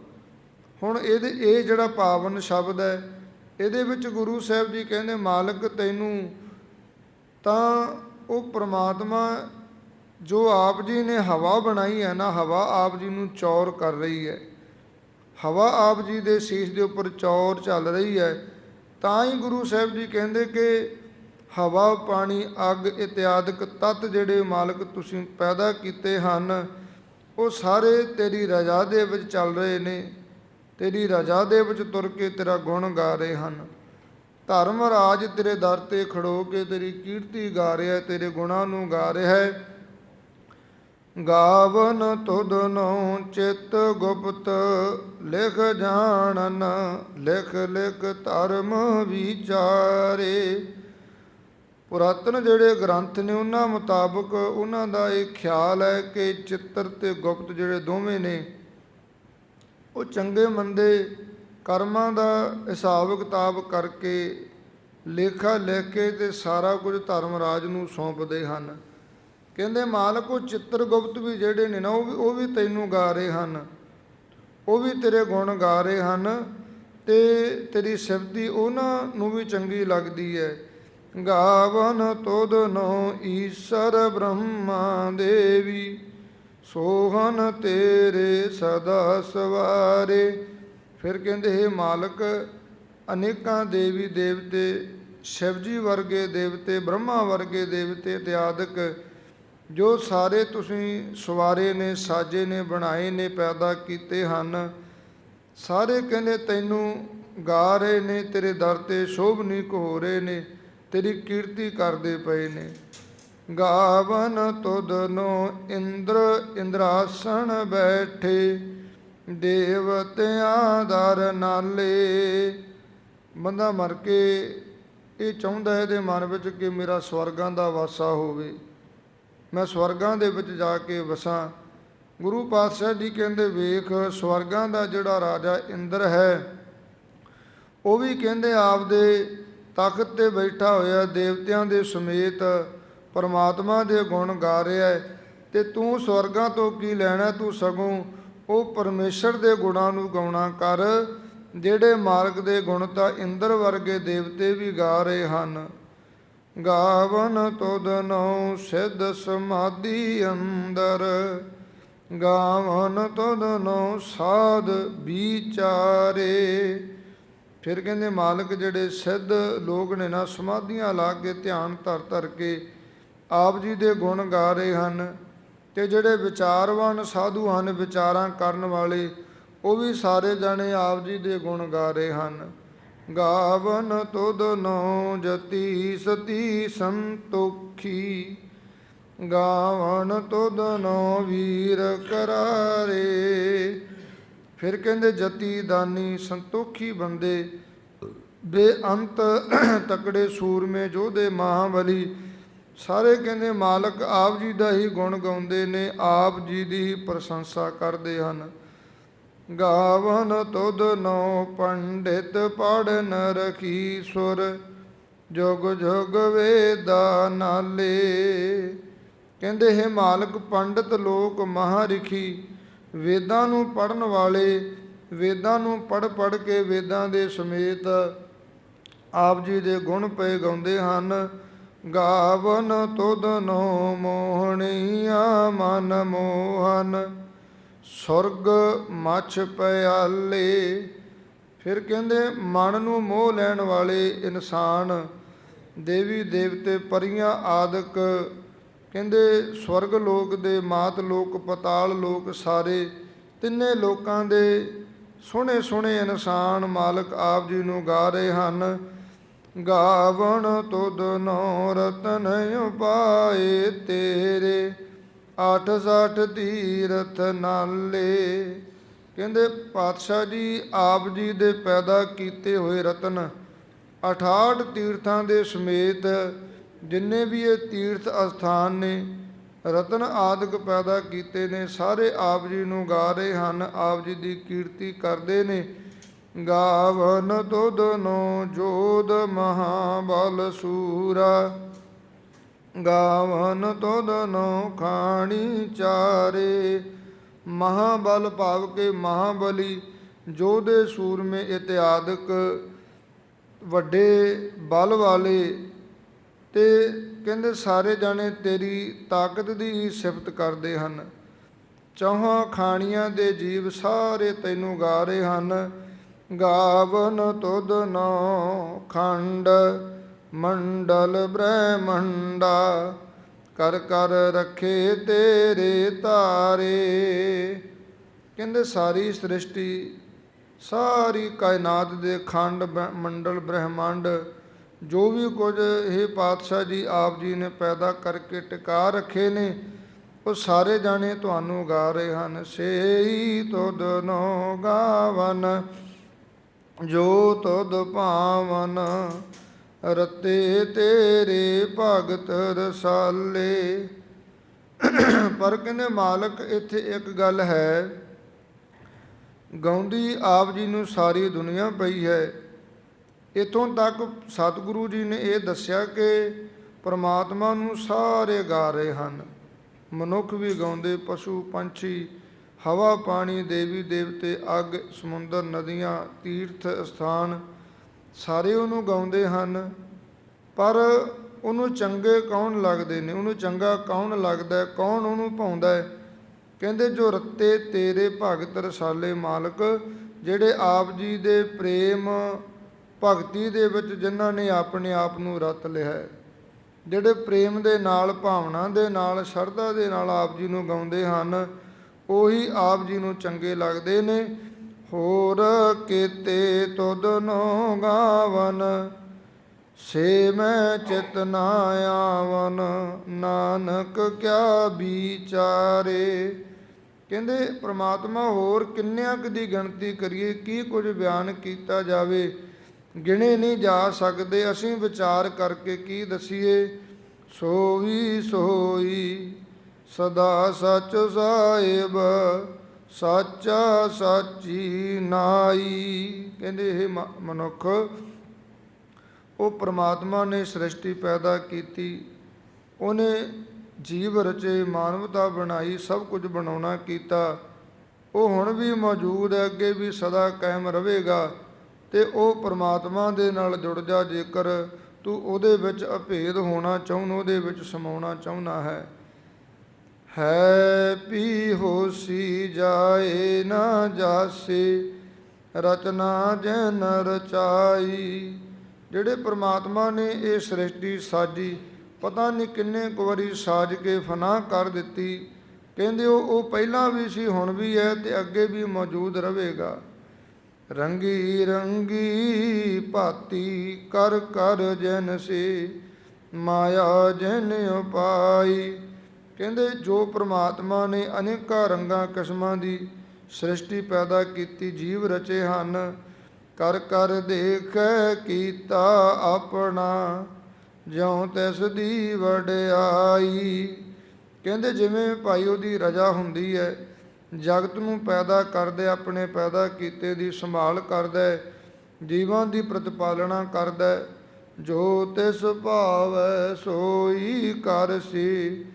ਹੁਣ ਇਹਦੇ, ਇਹ ਜਿਹੜਾ ਪਾਵਨ ਸ਼ਬਦ ਹੈ, ਇਹਦੇ ਵਿੱਚ ਗੁਰੂ ਸਾਹਿਬ ਜੀ ਕਹਿੰਦੇ, ਮਾਲਕ ਤੈਨੂੰ, ਤਾਂ ਉਹ ਪ੍ਰਮਾਤਮਾ ਜੋ ਆਪ ਜੀ ਨੇ ਹਵਾ ਬਣਾਈ ਹੈ ਨਾ, ਹਵਾ ਆਪ ਜੀ ਨੂੰ ਚੌਰ ਕਰ ਰਹੀ ਹੈ। ਹਵਾ ਆਪ ਜੀ ਦੇ ਸੀਸ ਦੇ ਉੱਪਰ ਚੌਰ ਚੱਲ ਰਹੀ ਹੈ। ਤਾਂ ਹੀ ਗੁਰੂ ਸਾਹਿਬ ਜੀ ਕਹਿੰਦੇ ਕਿ ਹਵਾ, ਪਾਣੀ, ਅੱਗ, ਇਤਿਆਦਿਕ ਤਤ ਜਿਹੜੇ ਮਾਲਕ ਤੁਸੀਂ ਪੈਦਾ ਕੀਤੇ ਹਨ, ਉਹ ਸਾਰੇ ਤੇਰੀ ਰਜ਼ਾ ਦੇ ਵਿੱਚ ਚੱਲ ਰਹੇ ਨੇ। ਤੇਰੀ ਰਜ਼ਾ ਦੇ ਵਿੱਚ ਤੁਰ ਕੇ ਤੇਰਾ ਗੁਣ ਗਾ ਰਹੇ ਹਨ। ਧਰਮ ਰਾਜ ਤੇਰੇ ਦਰ ਤੇ ਖੜੋ ਕੇ ਤੇਰੀ ਕੀਰਤੀ ਗਾ ਰਿਹਾ ਤੇਰੇ ਗੁਣਾਂ ਨੂੰ ਗਾ ਰਿਹਾ ਹੈ। ਗਾਵਨ ਤੁਧ ਨੋ ਚਿਤ ਗੁਪਤ, ਲਿਖ ਜਾਣਨ, ਲਿਖ ਲਿਖ ਧਰਮ ਵਿਚਾਰੇ। ਪੁਰਾਤਨ ਜਿਹੜੇ ਗ੍ਰੰਥ ਨੇ ਉਹਨਾਂ ਮੁਤਾਬਕ ਉਹਨਾਂ ਦਾ ਇਹ ਖਿਆਲ ਹੈ ਕਿ ਚਿੱਤਰ ਤੇ ਗੁਪਤ ਜਿਹੜੇ ਦੋਵੇਂ ਨੇ ਉਹ ਚੰਗੇ ਮੰਦੇ ਕਰਮਾਂ ਦਾ ਹਿਸਾਬ ਕਿਤਾਬ ਕਰਕੇ ਲੇਖਾ ਲਿਖ ਕੇ ਤੇ ਸਾਰਾ ਕੁਝ ਧਰਮ ਰਾਜ ਨੂੰ ਸੌਂਪਦੇ ਹਨ। ਕਹਿੰਦੇ, ਮਾਲਕ ਉਹ ਚਿੱਤਰਗੁਪਤ ਵੀ ਜਿਹੜੇ ਨੇ ਨਾ, ਉਹ ਵੀ ਉਹ ਵੀ ਤੈਨੂੰ ਗਾ ਰਹੇ ਹਨ। ਉਹ ਵੀ ਤੇਰੇ ਗੁਣ ਗਾ ਰਹੇ ਹਨ ਤੇ ਤੇਰੀ ਸਿਫਤੀ ਉਹਨਾਂ ਨੂੰ ਵੀ ਚੰਗੀ ਲੱਗਦੀ ਹੈ। ਗਾਵਨ ਤੁਧ ਨੋ ਈਸ਼ਰ ਬ੍ਰਹਮਾ ਦੇਵੀ। ਸੋਹਨ ਤੇਰੇ ਸਦਾ ਸਵਾਰੇ। ਫਿਰ ਕਹਿੰਦੇ, ਹੈ ਮਾਲਕ, ਅਨੇਕਾਂ ਦੇਵੀ ਦੇਵਤੇ ਸ਼ਿਵ ਜੀ ਵਰਗੇ ਦੇਵਤੇ, ਬ੍ਰਹਮਾ ਵਰਗੇ ਦੇਵਤੇ ਇਤਿਆਦਿਕ ਜੋ ਸਾਰੇ ਤੁਸੀਂ ਸਵਾਰੇ ਨੇ, ਸਾਜੇ ਨੇ, ਬਣਾਏ ਨੇ, ਪੈਦਾ ਕੀਤੇ ਹਨ। ਸਾਰੇ ਕਹਿੰਦੇ, ਤੈਨੂੰ ਗਾ ਰਹੇ ਨੇ, ਤੇਰੇ ਦਰ ਤੇ ਸ਼ੋਭਨੀਕ ਹੋ ਰਹੇ ਨੇ, ਤੇਰੀ ਕੀਰਤੀ ਕਰਦੇ ਪਏ ਨੇ। ਗਾਵਨ ਤੁਧਨੋ ਇੰਦਰ ਇੰਦਰਾਸਣ ਬੈਠੇ, ਦੇਵਤਿਆਂ ਦਰ ਨਾਲੇ। ਬੰਦਾ ਮਰ ਕੇ ਇਹ ਚਾਹੁੰਦਾ ਹੈ ਇਹਦੇ ਮਨ ਵਿੱਚ ਕਿ ਮੇਰਾ ਸਵਰਗਾਂ ਦਾ ਵਾਸਾ ਹੋਵੇ। ਮੈਂ ਸਵਰਗਾਂ ਦੇ ਵਿੱਚ ਜਾ ਕੇ ਵਸਾਂ। ਗੁਰੂ ਪਾਤਸ਼ਾਹ ਜੀ ਕਹਿੰਦੇ, ਵੇਖ, ਸਵਰਗਾਂ ਦਾ ਜਿਹੜਾ ਰਾਜਾ ਇੰਦਰ ਹੈ, ਉਹ ਵੀ ਕਹਿੰਦੇ, ਆਪਦੇ ਤਖਤ ਤੇ ਬੈਠਾ ਹੋਇਆ, ਦੇਵਤਿਆਂ ਦੇ ਸਮੇਤ ਪਰਮਾਤਮਾ ਦੇ ਗੁਣ ਗਾ ਰਿਹਾ ਹੈ ਤੇ ਤੂੰ ਸਵਰਗਾਂ ਤੋਂ ਕੀ ਲੈਣਾ ਤੂੰ ਸਗੋਂ? ਉਹ ਪਰਮੇਸ਼ਰ ਦੇ ਗੁਣਾਂ ਨੂੰ ਗਾਉਣਾ ਕਰ, ਜਿਹੜੇ ਮਾਰਗ ਦੇ ਗੁਣ ਤਾਂ ਇੰਦਰ ਵਰਗੇ ਦੇਵਤੇ ਵੀ ਗਾ ਰਹੇ ਹਨ। ਗਾਵਨ ਤੁਧ ਨੋ ਸਿੱਧ ਸਮਾਧੀ ਅੰਦਰ, ਗਾਵਨ ਤੁਧ ਨੋ ਸਾਧ ਵਿਚਾਰੇ। ਫਿਰ ਕਹਿੰਦੇ, ਮਾਲਕ ਜਿਹੜੇ ਸਿੱਧ ਲੋਕ ਨੇ ਨਾ, ਸਮਾਧੀਆਂ ਲਾ ਕੇ ਧਿਆਨ ਧਰ ਧਰ ਕੇ ਆਪ ਜੀ ਦੇ ਗੁਣ ਗਾ ਰਹੇ ਹਨ ਤੇ ਜਿਹੜੇ ਵਿਚਾਰਵਾਨ ਸਾਧੂ ਹਨ, ਵਿਚਾਰਾਂ ਕਰਨ ਵਾਲੇ, ਉਹ ਵੀ ਸਾਰੇ ਜਣੇ ਆਪ ਜੀ ਦੇ ਗੁਣ ਗਾ ਰਹੇ ਹਨ। ਗਾਵਨ ਤੁਦ ਨੋ ਜਤੀ ਸਤੀ ਸੰਤੋਖੀ, ਗਾਵਨ ਤੁਦ ਨੋ ਵੀਰ ਕਰਾਰੇ। ਫਿਰ ਕਹਿੰਦੇ, ਜਤੀ ਦਾਨੀ ਸੰਤੋਖੀ ਬੰਦੇ, ਬੇਅੰਤ ਤਕੜੇ ਸੂਰਮੇ ਜੋਧੇ ਮਹਾਬਲੀ ਸਾਰੇ ਕਹਿੰਦੇ ਮਾਲਕ ਆਪ ਜੀ ਦਾ ਹੀ ਗੁਣ ਗਾਉਂਦੇ ਨੇ, ਆਪ ਜੀ ਦੀ ਹੀ ਪ੍ਰਸ਼ੰਸਾ ਕਰਦੇ ਹਨ। ਗਾਵਨ ਤੁਧ ਨੋ ਪੰਡਿਤ ਪੜਨ ਰਖੀ ਸੁਰ, ਜੁਗ ਜੁਗ ਵੇਦਾ ਨਾਲੇ। ਕਹਿੰਦੇ ਹੈ ਮਾਲਕ, ਪੰਡਿਤ ਲੋਕ ਮਹਾਰਿਖੀ, ਵੇਦਾਂ ਨੂੰ ਪੜਨ ਵਾਲੇ, ਵੇਦਾਂ ਨੂੰ ਪੜ ਪੜ ਕੇ ਵੇਦਾਂ ਦੇ ਸਮੇਤ ਆਪ ਜੀ ਦੇ ਗੁਣ ਪਏ ਗਾਉਂਦੇ ਹਨ। ਗਾਵਨ ਤੁਧ ਨੋ ਮੋਹਣੀਆ ਮਨ ਮੋਹਨ, ਸੁਰਗ ਮਛ ਪਿਆਲੇ। ਫਿਰ ਕਹਿੰਦੇ, ਮਨ ਨੂੰ ਮੋਹ ਲੈਣ ਵਾਲੇ ਇਨਸਾਨ, ਦੇਵੀ ਦੇਵਤੇ ਪਰੀਆਂ ਆਦਿਕ। ਕਹਿੰਦੇ, ਸਵਰਗ ਲੋਕ ਦੇ ਮਾਤ ਲੋਕ, ਪਤਾਲ ਲੋਕ ਸਾਰੇ, ਤਿੰਨੇ ਲੋਕਾਂ ਦੇ ਸੋਹਣੇ ਸੋਹਣੇ ਇਨਸਾਨ ਮਾਲਕ ਆਪ ਜੀ ਨੂੰ ਗਾ ਰਹੇ ਹਨ। ਗਾਵਣ ਤੁਧ ਨੋ ਰਤਨ ਉਪਾਏ ਤੇਰੇ ਆਠ ਸਾਠ ਤੀਰਥ ਨਾਲੇ। ਕਹਿੰਦੇ ਪਾਤਸ਼ਾਹ ਜੀ, ਆਪ ਜੀ ਦੇ ਪੈਦਾ ਕੀਤੇ ਹੋਏ ਰਤਨ 68 ਤੀਰਥਾਂ ਦੇ ਸਮੇਤ ਜਿੰਨੇ ਵੀ ਇਹ ਤੀਰਥ ਅਸਥਾਨ ਨੇ, ਰਤਨ ਆਦਿਕ ਪੈਦਾ ਕੀਤੇ ਨੇ, ਸਾਰੇ ਆਪ ਜੀ ਨੂੰ ਗਾ ਰਹੇ ਹਨ, ਆਪ ਜੀ ਦੀ ਕੀਰਤੀ ਕਰਦੇ ਨੇ। ਗਾਵਨ ਤੁਧ ਜੋਦ ਜੋਧ ਮਹਾਬਲ ਸੂਰਾ। ਗਾਵਨ ਤੁਧ ਨੋ ਖਾਣੀ ਚਾਰੇ। ਮਹਾਬਲ ਭਾਵ ਕੇ ਮਹਾਬਲੀ, ਜੋਧੇ ਸੂਰਮੇ ਇਤਿਆਦਿਕ ਵੱਡੇ ਬਲ ਵਾਲੇ ਤੇ ਕਹਿੰਦੇ ਸਾਰੇ ਜਾਣੇ ਤੇਰੀ ਤਾਕਤ ਦੀ ਹੀ ਸਿਫਤ ਕਰਦੇ ਹਨ। ਚੌਹਾਂ ਖਾਣੀਆਂ ਦੇ ਜੀਵ ਸਾਰੇ ਤੈਨੂੰ ਗਾ ਰਹੇ ਹਨ। ਗਾਵਨ ਤੁਧ ਨੋ ਖੰਡ, ਮੰਡਲ ਬ੍ਰਹਮੰਡਾ, ਕਰ ਕਰ ਰੱਖੇ ਤੇਰੇ ਤਾਰੇ। ਕਹਿੰਦੇ ਸਾਰੀ ਸ੍ਰਿਸ਼ਟੀ, ਸਾਰੀ ਕਾਇਨਾਤ ਦੇ ਖੰਡ ਬ- ਮੰਡਲ, ਬ੍ਰਹਮੰਡ, ਜੋ ਵੀ ਕੁਝ ਇਹ ਪਾਤਸ਼ਾਹ ਜੀ ਆਪ ਜੀ ਨੇ ਪੈਦਾ ਕਰਕੇ ਟਿਕਾ ਰੱਖੇ ਨੇ, ਉਹ ਸਾਰੇ ਜਾਣੇ ਤੁਹਾਨੂੰ ਗਾ ਰਹੇ ਹਨ। ਸੇਈ ਤੁਧ ਨੋ ਗਾਵਨ। ਜੋ ਤੁਧ ਭਾਵਨ, ਰਤੇ ਤੇਰੇ ਭਗਤ ਰਸਾਲੇ। ਪਰ ਕਹਿੰਦੇ ਮਾਲਕ, ਇੱਥੇ ਇੱਕ ਗੱਲ ਹੈ। ਗਾਉਂਦੀ ਆਪ ਜੀ ਨੂੰ ਸਾਰੀ ਦੁਨੀਆ ਪਈ ਹੈ। ਇਥੋਂ ਤੱਕ ਸਤਿਗੁਰੂ ਜੀ ਨੇ ਇਹ ਦੱਸਿਆ ਕਿ ਪਰਮਾਤਮਾ ਨੂੰ ਸਾਰੇ ਗਾ ਰਹੇ ਹਨ। ਮਨੁੱਖ ਵੀ ਗਾਉਂਦੇ, ਪਸ਼ੂ, ਪੰਛੀ ਹਵਾ, ਪਾਣੀ, ਦੇਵੀ ਦੇਵਤੇ, ਅੱਗ, ਸਮੁੰਦਰ, ਨਦੀਆਂ, ਤੀਰਥ ਸਥਾਨ, ਸਾਰੇ ਉਹਨੂੰ ਗਾਉਂਦੇ ਹਨ। ਪਰ ਉਹਨੂੰ ਚੰਗੇ ਕੌਣ ਲੱਗਦੇ ਨੇ? ਉਹਨੂੰ ਚੰਗਾ ਕੌਣ ਲੱਗਦਾ? ਹੈ ਕੌਣ ਉਹਨੂੰ ਪਾਉਂਦਾ ਹੈ? ਕਹਿੰਦੇ, ਜੋ ਰੱਤੇ ਤੇਰੇ ਭਗਤ ਰਸਾਲੇ ਮਾਲਕ, ਜਿਹੜੇ ਆਪ ਜੀ ਦੇ ਪ੍ਰੇਮ ਭਗਤੀ ਦੇ ਵਿੱਚ ਜਿਨ੍ਹਾਂ ਨੇ ਆਪਣੇ ਆਪ ਨੂੰ ਰਤ ਲਿਆ ਹੈ, ਜਿਹੜੇ ਪ੍ਰੇਮ ਦੇ ਨਾਲ, ਭਾਵਨਾ ਦੇ ਨਾਲ, ਸ਼ਰਧਾ ਦੇ ਨਾਲ ਆਪ ਜੀ ਨੂੰ ਗਾਉਂਦੇ ਹਨ ਉਹੀ ਆਪ ਜੀ ਨੂੰ ਚੰਗੇ ਲੱਗਦੇ ਨੇ। ਹੋਰ ਕੀਤੇ ਤੁਧ ਨੋ ਗਾਵਨ, ਸੇ ਮੈਂ ਚਿਤ ਨਾ ਆਵਨ। ਨਾਨਕ ਕਿਆ ਵਿਚਾਰੇ। ਕਹਿੰਦੇ, ਪ੍ਰਮਾਤਮਾ, ਹੋਰ ਕਿੰਨਿਆਂ ਕੁ ਦੀ ਗਿਣਤੀ ਕਰੀਏ, ਕੀ ਕੁਝ ਬਿਆਨ ਕੀਤਾ ਜਾਵੇ? ਗਿਣੇ ਨਹੀਂ ਜਾ ਸਕਦੇ, ਅਸੀਂ ਵਿਚਾਰ ਕਰਕੇ ਕੀ ਦਸੀਏ? ਸੋ ਵੀ ਸੋਈ ਸਦਾ ਸੱਚ ਸਾਹਿਬ, ਸਾਚਾ ਸਾਚੀ ਨਾਈ। ਕਹਿੰਦੇ ਇਹ ਮ- ਮਨੁੱਖ, ਉਹ ਪ੍ਰਮਾਤਮਾ ਨੇ ਸ੍ਰਿਸ਼ਟੀ ਪੈਦਾ ਕੀਤੀ। ਉਹਨੇ ਜੀਵ ਰਚੇ, ਮਾਨਵਤਾ ਬਣਾਈ, ਸਭ ਕੁਝ ਬਣਾਉਣਾ ਕੀਤਾ। ਉਹ ਹੁਣ ਵੀ ਮੌਜੂਦ ਹੈ, ਅੱਗੇ ਵੀ ਸਦਾ ਕਾਇਮ ਰਹੇਗਾ। ਤੇ ਉਹ ਪ੍ਰਮਾਤਮਾ ਦੇ ਨਾਲ ਜੁੜ ਜਾ ਜੇਕਰ ਤੂੰ ਉਹਦੇ ਵਿੱਚ ਅਭੇਦ ਹੋਣਾ ਚਾਹੁੰਦਾ, ਉਹਦੇ ਵਿੱਚ ਸਮਾਉਣਾ ਚਾਹੁੰਦਾ ਹੈ। ਹੈ ਪੀ ਹੋਸੀ ਜਾਏ ਨਾ ਜਾਸੇ, ਰਚਨਾ ਜਨ ਰਚਾਈ। ਜਿਹੜੇ ਪ੍ਰਮਾਤਮਾ ਨੇ ਇਹ ਸ੍ਰਿਸ਼ਟੀ ਸਾਜੀ, ਪਤਾ ਨਹੀਂ ਕਿੰਨੇ ਕੁ ਵਾਰੀ ਸਾਜ ਕੇ ਫਨਾ ਕਰ ਦਿੱਤੀ। ਕਹਿੰਦੇ ਉਹ ਉਹ ਪਹਿਲਾਂ ਵੀ ਸੀ, ਹੁਣ ਵੀ ਹੈ ਤੇ ਅੱਗੇ ਵੀ ਮੌਜੂਦ ਰਹੇਗਾ। ਰੰਗੀ ਰੰਗੀ ਭਾਤੀ ਕਰ ਕਰ ਜਨ ਸੇ, ਮਾਇਆ ਜਨ ਉਪਾਈ। ਕਹਿੰਦੇ ਜੋ ਪ੍ਰਮਾਤਮਾ ਨੇ ਅਨੇਕਾਂ ਰੰਗਾਂ ਕਿਸਮਾਂ ਦੀ ਸ੍ਰਿਸ਼ਟੀ ਪੈਦਾ ਕੀਤੀ, ਜੀਵ ਰਚੇ ਹਨ। ਕਰ ਕਰ ਦੇਖ ਕੀਤਾ ਆਪਣਾ, ਜਿਉ ਤਿਸ ਦੀ ਵਡਿਆਈ। ਕਹਿੰਦੇ ਜਿਵੇਂ ਭਾਈ ਉਹਦੀ ਰਜਾ ਹੁੰਦੀ ਹੈ ਜਗਤ ਨੂੰ ਪੈਦਾ ਕਰਦੇ, ਆਪਣੇ ਪੈਦਾ ਕੀਤੇ ਦੀ ਸੰਭਾਲ ਕਰਦਾ, ਜੀਵਾਂ ਦੀ ਪ੍ਰਤਪਾਲਣਾ ਕਰਦਾ। ਜੋ ਤਿਸ ਭਾਵੈ ਸੋਈ ਕਰਸੀ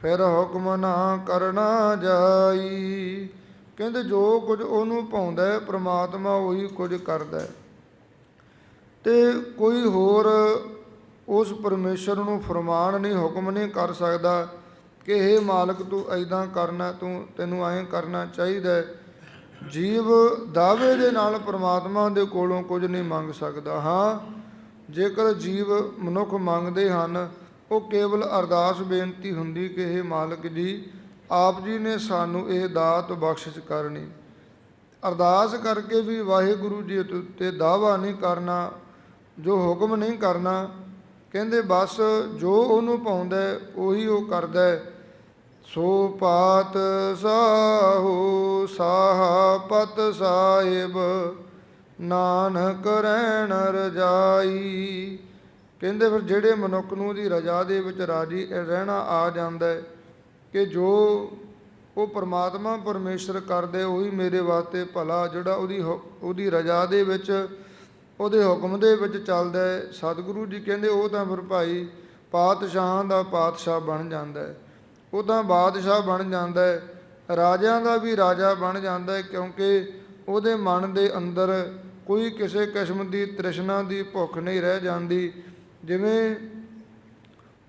ਫਿਰ ਹੁਕਮ ਨਾ ਕਰਨਾ ਜਾਈ। ਕਹਿੰਦੇ ਜੋ ਕੁਝ ਉਹਨੂੰ ਪਾਉਂਦਾ ਹੈ, ਪ੍ਰਮਾਤਮਾ ਉਹੀ ਕੁਝ ਕਰਦਾ ਹੈ। ਤੇ ਕੋਈ ਹੋਰ ਉਸ ਪਰਮੇਸ਼ਰ ਨੂੰ ਫਰਮਾਨ ਨਹੀਂ, ਹੁਕਮ ਨਹੀਂ ਕਰ ਸਕਦਾ ਕਿ ਇਹ ਮਾਲਕ, ਤੂੰ ਐਦਾਂ ਕਰਨਾ, ਤੂੰ ਤੈਨੂੰ ਐਂ ਕਰਨਾ ਚਾਹੀਦਾ ਹੈ। ਜੀਵ ਦਾਅਵੇ ਦੇ ਨਾਲ ਪ੍ਰਮਾਤਮਾ ਦੇ ਕੋਲੋਂ ਕੁਝ ਨਹੀਂ ਮੰਗ ਸਕਦਾ। ਹਾਂ, ਜੇਕਰ ਜੀਵ ਮਨੁੱਖ ਮੰਗਦੇ ਹਨ ਉਹ ਕੇਵਲ ਅਰਦਾਸ ਬੇਨਤੀ ਹੁੰਦੀ ਕਿ ਇਹ ਮਾਲਕ ਜੀ, ਆਪ ਜੀ ਨੇ ਸਾਨੂੰ ਇਹ ਦਾਤ ਬਖਸ਼ਿਸ਼ ਕਰਨੀ। ਅਰਦਾਸ ਕਰਕੇ ਵੀ ਵਾਹਿਗੁਰੂ ਜੀ ਉੱਤੇ ਦਾਵਾ ਨਹੀਂ ਕਰਨਾ, ਜੋ ਹੁਕਮ ਨਹੀਂ ਕਰਨਾ, ਕਹਿੰਦੇ ਬਸ ਜੋ ਉਹਨੂੰ ਪਾਉਂਦਾ, ਉਹੀ ਉਹ ਕਰਦਾ। ਸੋ ਪਾਤ ਸਾਹੂ ਸਾਹਾ ਪਤ ਸਾਹਿਬ, ਨਾਨਕ ਰਹਿਣ ਰਜਾਈ। ਕਹਿੰਦੇ ਫਿਰ ਜਿਹੜੇ ਮਨੁੱਖ ਨੂੰ ਉਹਦੀ ਰਜਾ ਦੇ ਵਿੱਚ ਰਾਜੀ ਰਹਿਣਾ ਆ ਜਾਂਦਾ ਹੈ ਕਿ ਜੋ ਉਹ ਪਰਮਾਤਮਾ ਪਰਮੇਸ਼ਰ ਕਰਦੇ, ਉਹੀ ਮੇਰੇ ਵਾਸਤੇ ਭਲਾ ਜਿਹੜਾ ਉਹਦੀ ਹੁ- ਉਹਦੀ ਰਜਾ ਦੇ ਵਿੱਚ, ਉਹਦੇ ਹੁਕਮ ਦੇ ਵਿੱਚ ਚੱਲਦਾ ਹੈ। ਸਤਿਗੁਰੂ ਜੀ ਕਹਿੰਦੇ ਉਹ ਤਾਂ ਫਿਰ ਭਾਈ ਪਾਤਸ਼ਾਹਾਂ ਦਾ ਪਾਤਸ਼ਾਹ ਬਣ ਜਾਂਦਾ ਹੈ। ਉਹ ਤਾਂ ਬਾਦਸ਼ਾਹ ਬਣ ਜਾਂਦਾ ਹੈ। ਰਾਜਿਆਂ ਦਾ ਵੀ ਰਾਜਾ ਬਣ ਜਾਂਦਾ ਹੈ ਕਿਉਂਕਿ ਉਹਦੇ ਮਨ ਦੇ ਅੰਦਰ ਕੋਈ ਕਿਸੇ ਕਿਸਮ ਦੀ ਤ੍ਰਿਸ਼ਨਾ ਦੀ ਭੁੱਖ ਨਹੀਂ ਰਹਿ ਜਾਂਦੀ। ਜਿਵੇਂ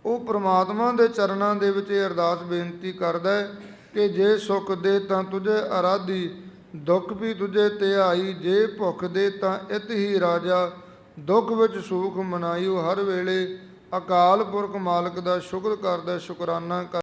ਉਹ ਪ੍ਰਮਾਤਮਾ ਦੇ ਚਰਨਾਂ ਦੇ ਵਿੱਚ ਇਹ ਅਰਦਾਸ ਬੇਨਤੀ ਕਰਦਾ ਹੈ ਕਿ ਜੇ ਸੁਖ ਦੇ ਤਾਂ ਤੁਝੇ ਅਰਾਧੀ ਦੁੱਖ ਵੀ ਤੁਝੇ ਧਿਆਈ, ਜੇ ਭੁੱਖ ਦੇ ਤਾਂ ਇਤ ਹੀ ਰਾਜਾ, ਦੁੱਖ ਵਿੱਚ ਸੁਖ ਮਨਾਈਓ ਹਰ ਵੇਲੇ ਅਕਾਲ ਪੁਰਖ ਮਾਲਕ ਦਾ ਸ਼ੁਕਰ ਕਰਦਾ, ਸ਼ੁਕਰਾਨਾ ਕਰ